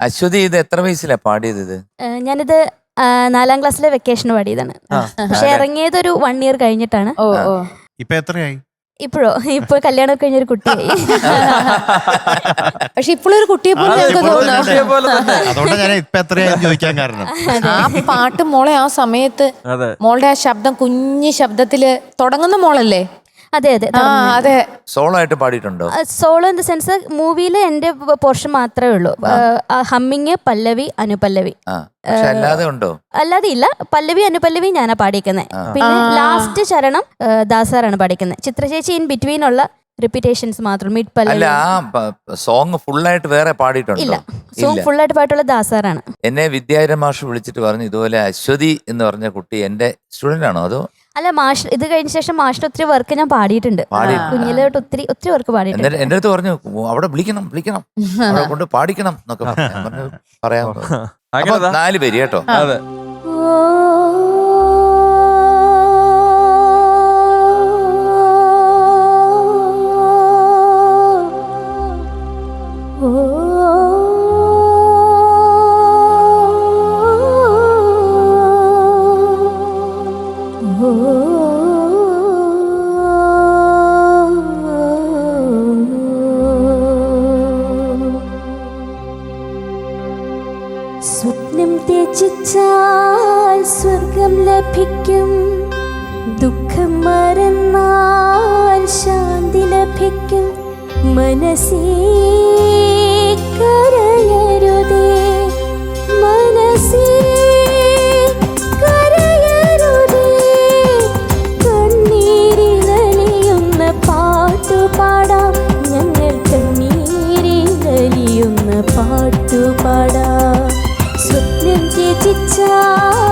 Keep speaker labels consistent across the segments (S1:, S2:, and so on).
S1: അശ്വതി ഇത് എത്ര വയസ്സിലാ പാടിയത് ഇത്?
S2: ഏഹ് ഞാനിത് ആ, നാലാം ക്ലാസ്സിലെ വെക്കേഷന് പാടിയതാണ്.
S1: ആ,
S2: പക്ഷെ ഇറങ്ങിയത് ഒരു വൺ ഇയർ കഴിഞ്ഞിട്ടാണ്.
S3: ഓ ഓ.
S4: ഇപ്പൊ എത്രയായി?
S2: ഇപ്പോഴോ? ഇപ്പൊ കല്യാണം കഴിഞ്ഞൊരു കുട്ടിയായി.
S3: പക്ഷെ ഇപ്പോഴും ഒരു കുട്ടിയെ പോലെ
S4: ആ,
S3: ഞങ്ങൾക്ക്
S4: ഇപ്പോഴും ഒരു
S3: തോന്നുന്നു.
S4: കുട്ടിയെ പോലെ അതുകൊണ്ട് ഞാൻ ഇപ്പൊ എത്രയായി ചോദിക്കാൻ കാരണം.
S3: ആ പാട്ട് മോളെ ആ സമയത്ത്
S5: അതെ.
S3: മോളുടെ ആ ശബ്ദം കുഞ്ഞു ശബ്ദത്തിൽ തുടങ്ങുന്ന മോളല്ലേ?
S2: അതെ അതെ
S3: ആ അതെ.
S1: സോളോ ആയിട്ട് പാടിയിട്ടുണ്ടോ
S2: സോളോ ഇൻ ദ സെൻസ് മൂവിയിൽ എന്റെ പോർഷൻ മാത്രമേ ഉള്ളൂ. ഹമ്മിങ് പല്ലവി അനുപല്ലവി.
S1: ആ. പക്ഷെ അല്ലാതെ ഉണ്ടോ?
S2: അല്ലാതെ ഇല്ല. പല്ലവി അനുപല്ലവി ഞാനാ പാടിക്കുന്നത് പിന്നെ ലാസ്റ്റ് ചരണം ദാസാറാണ് പാടിക്കുന്നത് ചിത്രചേച്ചി ഇൻ ബിറ്റ്വീൻ ഉള്ള റിപ്പീറ്റേഷൻസ് മാത്രം മിഡ്
S1: അല്ല
S2: പല്ലവി
S1: ആ സോങ് ഫുള്ളായിട്ട് വേറെ
S2: ഇല്ല.
S1: പാടിയിട്ടുണ്ടോ
S2: സോങ്
S1: ഇല്ല.
S2: ഫുള്ളായിട്ട് പാട്ടുള്ള ദാസാറാണ്.
S1: എന്നെ വിദ്യാരൻ മാഷ് വിളിച്ചിട്ട് പറഞ്ഞു ഇതുപോലെ അശ്വതി എന്ന് പറഞ്ഞ കുട്ടി എന്റെ സ്റ്റുഡന്റ് ആണോ? അതോ
S2: അല്ല മാഷ് ഇത് കഴിഞ്ഞ ശേഷം മാഷിന്റെ ഒത്തിരി വർക്ക് ഞാൻ പാടിയിട്ടുണ്ട്
S1: കുഞ്ഞിലോട്ട്
S2: കുഞ്ഞിലെ തൊട്ട് ഒത്തിരി ഒത്തിരി വർക്ക് പാടിയിട്ടുണ്ട്
S1: എന്റെ അടുത്ത് പറഞ്ഞു "ഓ, അവിടെ വിളിക്കണം വിളിക്കണം അവിടെ കൊണ്ട് പാടിക്കണം എന്നൊക്കെ പറഞ്ഞു. പറഞ്ഞു, പറയാം
S5: അങ്ങനെ
S1: നാല് പേര് കേട്ടോ
S5: അതെ
S2: സ്വപ്നം ത്യജിച്ചാൽ സ്വർഗം ലഭിക്കും. ദുഃഖം മറന്നാൽ ശാന്തി ലഭിക്കും. മനസ്സേ കരയരുതേ. മനസ്സേ പാട്ടുപാടാം ഞങ്ങൾ കണ്ണീരിലലിയുന്ന പാട്ടുപാടാം സ്വപ്നം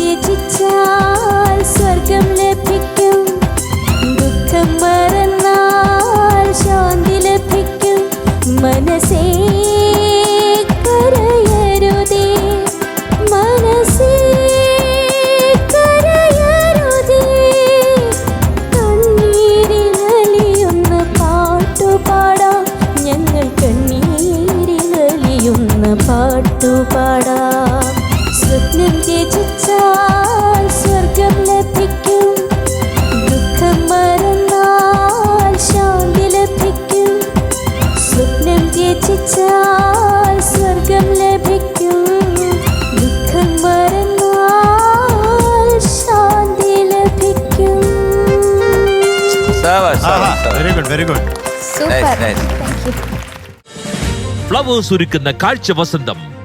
S2: ത്യജിച്ചാൽ സ്വർഗം ലഭിക്കും. ദുഃഖം മറന്നാൽ ശാന്തി ലഭിക്കും. സ്വപ്നം രചിച്ചാൽ സ്വർഗം ലഭിക്കും. ദുഃഖം മറന്നാൽ ശാന്തി ലഭിക്കും. സ്വപ്നം രചിച്ചാൽ സ്വർഗം ലഭിക്കും. ദുഃഖം മറന്നാൽ ശാന്തി ലഭിക്കും.
S4: Very good very good
S1: nice.
S6: Flowers ഒരുക്കുന്ന കാഴ്ച വസന്തം.